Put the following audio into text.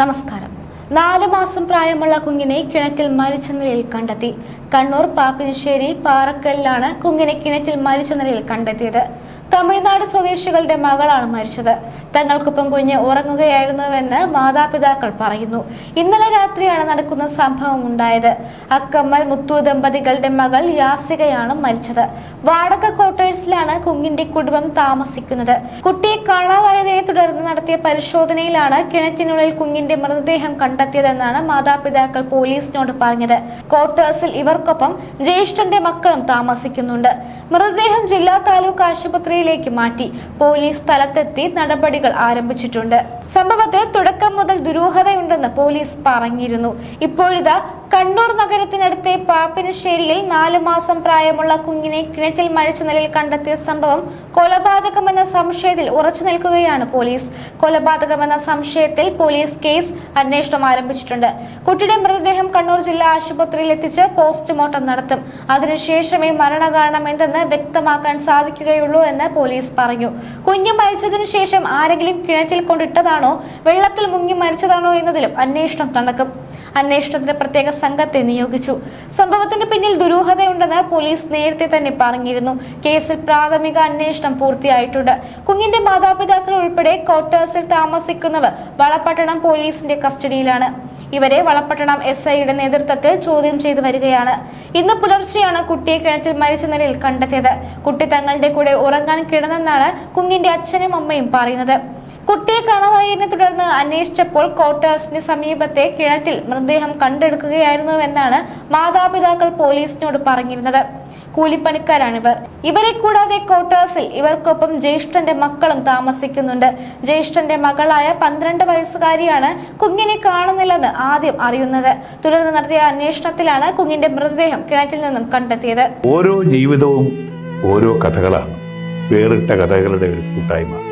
നമസ്കാരം. നാലു മാസം പ്രായമുള്ള കുഞ്ഞിനെ കിണറ്റിൽ മരിച്ച നിലയിൽ കണ്ടെത്തി. കണ്ണൂർ പാപ്പിനിശ്ശേരി പാറക്കല്ലിലാണ് കുഞ്ഞിനെ കിണറ്റിൽ മരിച്ച നിലയിൽ കണ്ടെത്തിയത്. തമിഴ്നാട് സ്വദേശികളുടെ മകളാണ് മരിച്ചത്. തങ്ങൾക്കൊപ്പം കുഞ്ഞ് ഉറങ്ങുകയായിരുന്നുവെന്ന് മാതാപിതാക്കൾ പറയുന്നു. ഇന്നലെ രാത്രിയാണ് നടക്കുന്ന സംഭവം ഉണ്ടായത്. അക്കമ്മൽ മുത്തു ദമ്പതികളുടെ മകൾ യാസികയാണ് മരിച്ചത്. വാടക ക്വാർട്ടേഴ്സിലാണ് കുഞ്ഞിന്റെ കുടുംബം താമസിക്കുന്നത്. കുട്ടിയെ കാണാതായതിനെ തുടർന്ന് നടത്തിയ പരിശോധനയിലാണ് കിണറ്റിനുള്ളിൽ കുഞ്ഞിന്റെ മൃതദേഹം കണ്ടെത്തിയതെന്നാണ് മാതാപിതാക്കൾ പോലീസിനോട് പറഞ്ഞത്. ക്വാർട്ടേഴ്സിൽ ഇവർക്കൊപ്പം ജ്യേഷ്ഠന്റെ മക്കളും താമസിക്കുന്നുണ്ട്. മൃതദേഹം ജില്ലാ താലൂക്ക് ആശുപത്രിയിലേക്ക് മാറ്റി പോലീസ് സ്ഥലത്തെത്തി നടപടികൾ ആരംഭിച്ചിട്ടുണ്ട്. സംഭവത്തിൽ തുടക്കം മുതൽ ദുരൂഹതയുണ്ടെന്ന് പോലീസ് പറഞ്ഞിരുന്നു. ഇപ്പോഴിതാ കണ്ണൂർ നഗരത്തിനടുത്തെ പാപ്പിനശ്ശേരിയിൽ നാലു മാസം പ്രായമുള്ള കുഞ്ഞിനെ കിണറ്റിൽ മരിച്ച നിലയിൽ കണ്ടെത്തിയ സംഭവം കൊലപാതകമെന്ന സംശയത്തിൽ ഉറച്ചു നിൽക്കുകയാണ് പോലീസ്. കൊലപാതകമെന്ന സംശയത്തിൽ പോലീസ് കേസ് അന്വേഷണം ആരംഭിച്ചിട്ടുണ്ട്. കുട്ടിയുടെ മൃതദേഹം കണ്ണൂർ ജില്ലാ ആശുപത്രിയിൽ എത്തിച്ച് പോസ്റ്റ്മോർട്ടം നടത്തും. അതിനുശേഷമേ മരണകാരണം എന്തെന്ന് വ്യക്തമാക്കാൻ സാധിക്കുകയുള്ളൂ എന്ന് പോലീസ് പറഞ്ഞു. കുഞ്ഞ് മരിച്ചതിനു ശേഷം ആരെങ്കിലും കിണറ്റിൽ കൊണ്ടിട്ടതാണോ? വെള്ളത്തിൽ മുങ്ങി മരിച്ചതാണോ എന്നതിലും അന്വേഷണം നടക്കും അന്വേഷണത്തിന് പ്രത്യേക സംഘത്തെ നിയോഗിച്ചു. സംഭവത്തിന് പിന്നിൽ ദുരൂഹതയുണ്ടെന്ന് പോലീസ് നേരത്തെ തന്നെ പറഞ്ഞിരുന്നു. കേസിൽ പ്രാഥമിക അന്വേഷണം പൂർത്തിയായിട്ടുണ്ട്. കുഞ്ഞിന്റെ മാതാപിതാക്കൾ ഉൾപ്പെടെ ക്വാർട്ടേഴ്സിൽ താമസിക്കുന്നവർ വളപട്ടണം പോലീസിന്റെ കസ്റ്റഡിയിലാണ്. ഇവരെ വളപട്ടണം എസ് ഐയുടെ നേതൃത്വത്തിൽ ചോദ്യം ചെയ്തു വരികയാണ്. ഇന്ന് പുലർച്ചെയാണ് കുട്ടിയെ കിണറ്റിൽ മരിച്ച നിലയിൽ കണ്ടെത്തിയത്. കുട്ടി തങ്ങളുടെ കൂടെ ഉറങ്ങാൻ കിടന്നെന്നാണ് കുഞ്ഞിന്റെ അച്ഛനും അമ്മയും പറയുന്നത്. കുട്ടിയെ കാണാതായതിനെ തുടർന്ന് അന്വേഷിച്ചപ്പോൾ ക്വാർട്ടേഴ്സിന് സമീപത്തെ കിണറ്റിൽ മൃതദേഹം കണ്ടെടുക്കുകയായിരുന്നുവെന്നാണ് മാതാപിതാക്കൾ പോലീസിനോട് പറഞ്ഞിരുന്നത്. കൂലിപ്പണിക്കാരാണിവർ. ഇവരെ കൂടാതെ ക്വാർട്ടേഴ്സിൽ ഇവർക്കൊപ്പം ജ്യേഷ്ഠന്റെ മക്കളും താമസിക്കുന്നുണ്ട്. ജ്യേഷ്ഠന്റെ മകളായ പന്ത്രണ്ട് വയസ്സുകാരിയാണ് കുഞ്ഞിനെ കാണുന്നില്ലെന്ന് ആദ്യം അറിയുന്നത്. തുടർന്ന് നടത്തിയ അന്വേഷണത്തിലാണ് കുഞ്ഞിന്റെ മൃതദേഹം കിണറ്റിൽ നിന്നും കണ്ടെത്തിയത്. ഓരോ ജീവിതവും ഓരോ കഥകളാണ്. വേറിട്ട കഥകളുടെ ഒരു കൂട്ടായ്മ.